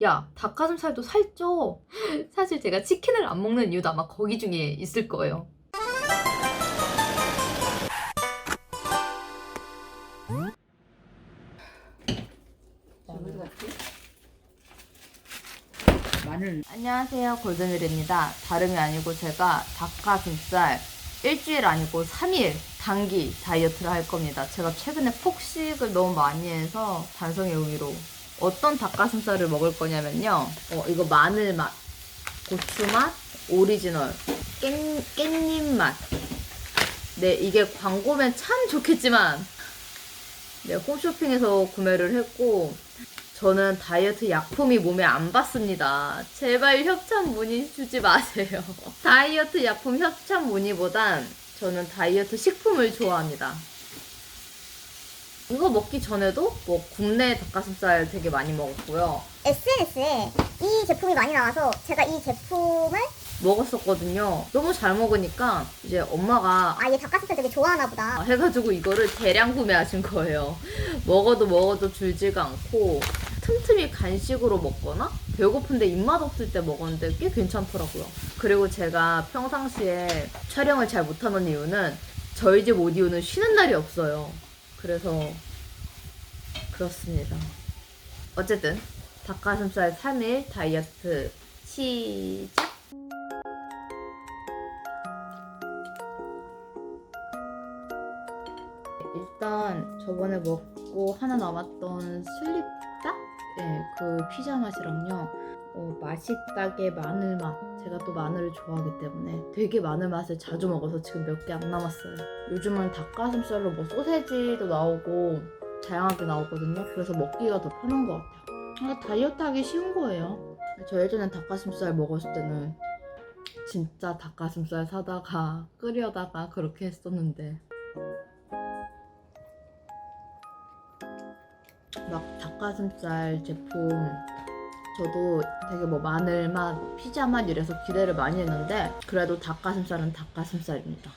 야, 닭가슴살도 살쪄. 사실 제가 치킨을 안 먹는 이유도 아마 거기 중에 있을 거예요. 마늘 안녕하세요. 골든일입니다. 다름이 아니고 제가 닭가슴살 일주일 아니고 3일 단기 다이어트를 할 겁니다. 제가 최근에 폭식을 너무 많이 해서 반성의 의미로 어떤 닭가슴살을 먹을 거냐면요. 어, 이거 마늘 맛, 고추 맛, 오리지널, 깻, 깻잎 맛. 네, 이게 광고면 참 좋겠지만 네, 홈쇼핑에서 구매를 했고 저는 다이어트 약품이 몸에 안 받습니다. 제발 협찬 문의 주지 마세요. 다이어트 약품 협찬 문의보단 저는 다이어트 식품을 좋아합니다. 이거 먹기 전에도 뭐 국내 닭가슴살 되게 많이 먹었고요. SNS에 이 제품이 많이 나와서 제가 이 제품을 먹었었거든요. 너무 잘 먹으니까 이제 엄마가 아 얘 닭가슴살 되게 좋아하나 보다 해가지고 이거를 대량 구매하신 거예요. 먹어도 먹어도 줄지가 않고 틈틈이 간식으로 먹거나 배고픈데 입맛 없을 때 먹었는데 꽤 괜찮더라고요. 그리고 제가 평상시에 촬영을 잘 못하는 이유는 저희 집 오디오는 쉬는 날이 없어요. 그래서 그렇습니다. 어쨌든 닭가슴살 3일 다이어트 시작! 일단 저번에 먹고 하나 남았던 슬립닭? 네, 그 피자 맛이랑요. 어, 맛있다게 마늘 맛. 제가 또 마늘을 좋아하기 때문에 되게 마늘 맛을 자주 먹어서 지금 몇 개 안 남았어요. 요즘은 닭가슴살로 뭐 소세지도 나오고 다양하게 나오거든요. 그래서 먹기가 더 편한 것 같아요. 아, 다이어트 하기 쉬운 거예요. 저 예전에 닭가슴살 먹었을 때는 진짜 닭가슴살 사다가 끓여다가 그렇게 했었는데 막 닭가슴살 제품 저도 되게 뭐 마늘 맛, 피자 맛 이래서 기대를 많이 했는데 그래도 닭가슴살은 닭가슴살입니다.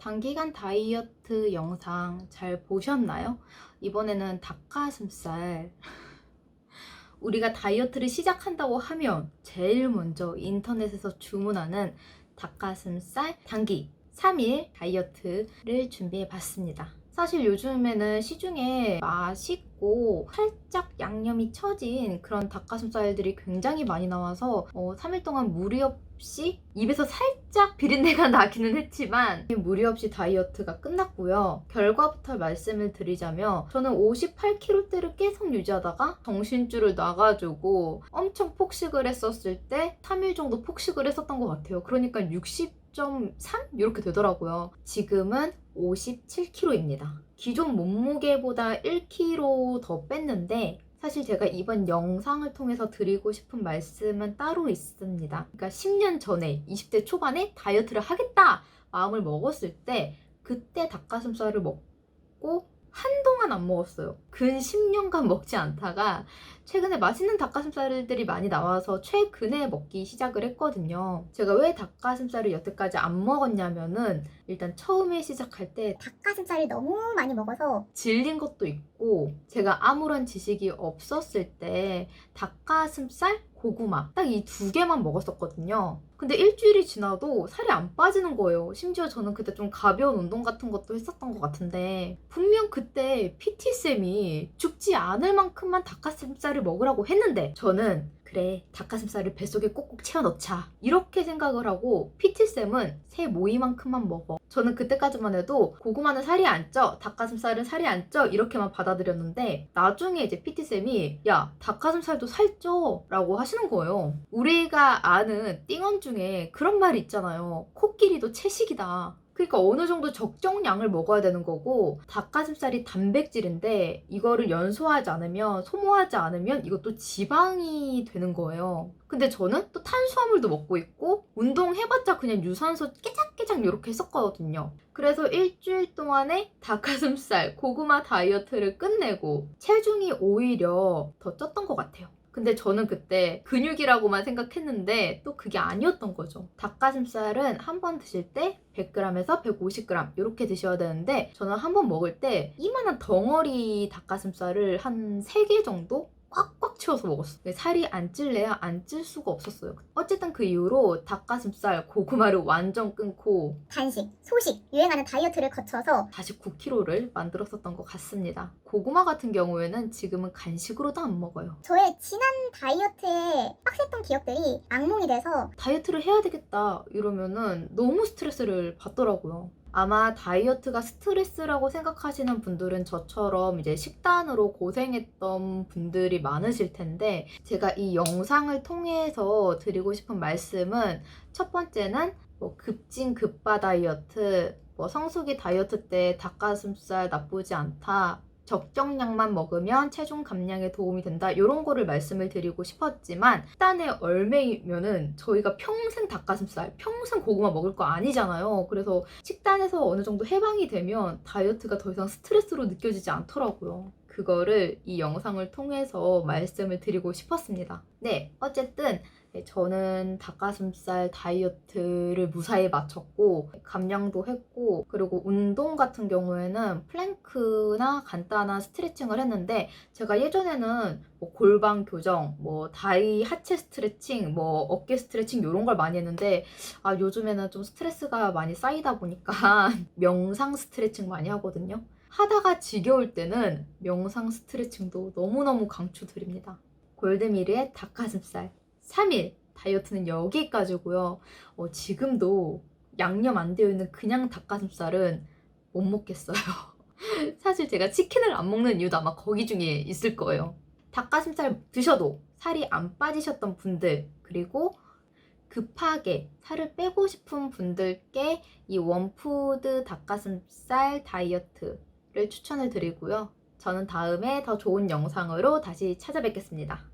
단기간 다이어트 영상 잘 보셨나요? 이번에는 닭가슴살. 우리가 다이어트를 시작한다고 하면 제일 먼저 인터넷에서 주문하는 닭가슴살 단기 3일 다이어트를 준비해 봤습니다. 사실 요즘에는 시중에 맛있고 살짝 양념이 처진 그런 닭가슴살들이 굉장히 많이 나와서 어, 3일 동안 무리 없 이 입에서 살짝 비린내가 나기는 했지만 무리 없이 다이어트가 끝났고요. 결과부터 말씀을 드리자면 저는 58kg대를 계속 유지하다가 정신줄을 놔가지고 엄청 폭식을 했었을 때 3일 정도 폭식을 했었던 것 같아요. 그러니까 60.3 이렇게 되더라고요. 지금은 57kg입니다. 기존 몸무게보다 1kg 더 뺐는데 사실 제가 이번 영상을 통해서 드리고 싶은 말씀은 따로 있습니다. 그러니까 10년 전에 20대 초반에 다이어트를 하겠다 마음을 먹었을 때 그때 닭가슴살을 먹고 한동안 안 먹었어요. 근 10년간 먹지 않다가 최근에 맛있는 닭가슴살들이 많이 나와서 최근에 먹기 시작을 했거든요. 제가 왜 닭가슴살을 여태까지 안 먹었냐면은 일단 처음에 시작할 때 닭가슴살을 너무 많이 먹어서 질린 것도 있고 제가 아무런 지식이 없었을 때 닭가슴살, 고구마 딱 이 두 개만 먹었었거든요. 근데 일주일이 지나도 살이 안 빠지는 거예요. 심지어 저는 그때 좀 가벼운 운동 같은 것도 했었던 것 같은데 분명 그때 PT쌤이 죽지 않을 만큼만 닭가슴살을 먹으라고 했는데 저는 그래 닭가슴살을 뱃속에 꼭꼭 채워 넣자. 이렇게 생각을 하고 PT쌤은 새 모이만큼만 먹어. 저는 그때까지만 해도 고구마는 살이 안 쪄 닭가슴살은 살이 안 쪄 이렇게만 받아들였는데 나중에 이제 PT쌤이 야 닭가슴살도 살쪄 라고 하시는 거예요. 우리가 아는 띵언 중에 그런 말이 있잖아요. 코끼리도 채식이다 그러니까 어느 정도 적정량을 먹어야 되는 거고 닭가슴살이 단백질인데 이거를 연소하지 않으면 소모하지 않으면 이것도 지방이 되는 거예요. 근데 저는 또 탄수화물도 먹고 있고 운동해봤자 그냥 유산소 깨작깨작 이렇게 했었거든요. 그래서 일주일 동안에 닭가슴살 고구마 다이어트를 끝내고 체중이 오히려 더 쪘던 것 같아요. 근데 저는 그때 근육이라고만 생각했는데 또 그게 아니었던 거죠. 닭가슴살은 한 번 드실 때 100g에서 150g 이렇게 드셔야 되는데 저는 한 번 먹을 때 이만한 덩어리 닭가슴살을 한 3개 정도 꽉꽉 채워서 먹었어. 요 살이 안 찔래야 안 찔 수가 없었어요. 어쨌든 그 이후로 닭가슴살, 고구마를 완전 끊고 간식, 소식, 유행하는 다이어트를 거쳐서 다시 9kg를 만들었었던 것 같습니다. 고구마 같은 경우에는 지금은 간식으로도 안 먹어요. 저의 지난 다이어트에 빡셌던 기억들이 악몽이 돼서 다이어트를 해야 되겠다 이러면은 너무 스트레스를 받더라고요. 아마 다이어트가 스트레스라고 생각하시는 분들은 저처럼 이제 식단으로 고생했던 분들이 많으실 텐데 제가 이 영상을 통해서 드리고 싶은 말씀은 첫 번째는 뭐 급진 급바 다이어트, 뭐 성수기 다이어트 때 닭가슴살 나쁘지 않다. 적정량만 먹으면 체중 감량에 도움이 된다. 이런 거를 말씀을 드리고 싶었지만 식단에 얼매이면은 저희가 평생 닭가슴살, 평생 고구마 먹을 거 아니잖아요. 그래서 식단에서 어느 정도 해방이 되면 다이어트가 더 이상 스트레스로 느껴지지 않더라고요. 그거를 이 영상을 통해서 말씀을 드리고 싶었습니다. 네, 어쨌든 네, 저는 닭가슴살 다이어트를 무사히 마쳤고 감량도 했고 그리고 운동 같은 경우에는 플랭크나 간단한 스트레칭을 했는데 제가 예전에는 뭐 골반 교정, 뭐 다리 하체 스트레칭, 뭐 어깨 스트레칭 이런 걸 많이 했는데 아 요즘에는 좀 스트레스가 많이 쌓이다 보니까 명상 스트레칭 많이 하거든요. 하다가 지겨울 때는 명상 스트레칭도 너무너무 강추드립니다. 골드미르의 닭가슴살 3일 다이어트는 여기까지고요. 어, 지금도 양념 안 되어 있는 그냥 닭가슴살은 못 먹겠어요. 사실 제가 치킨을 안 먹는 이유도 아마 거기 중에 있을 거예요. 닭가슴살 드셔도 살이 안 빠지셨던 분들 그리고 급하게 살을 빼고 싶은 분들께 이 원푸드 닭가슴살 다이어트를 추천을 드리고요. 저는 다음에 더 좋은 영상으로 다시 찾아뵙겠습니다.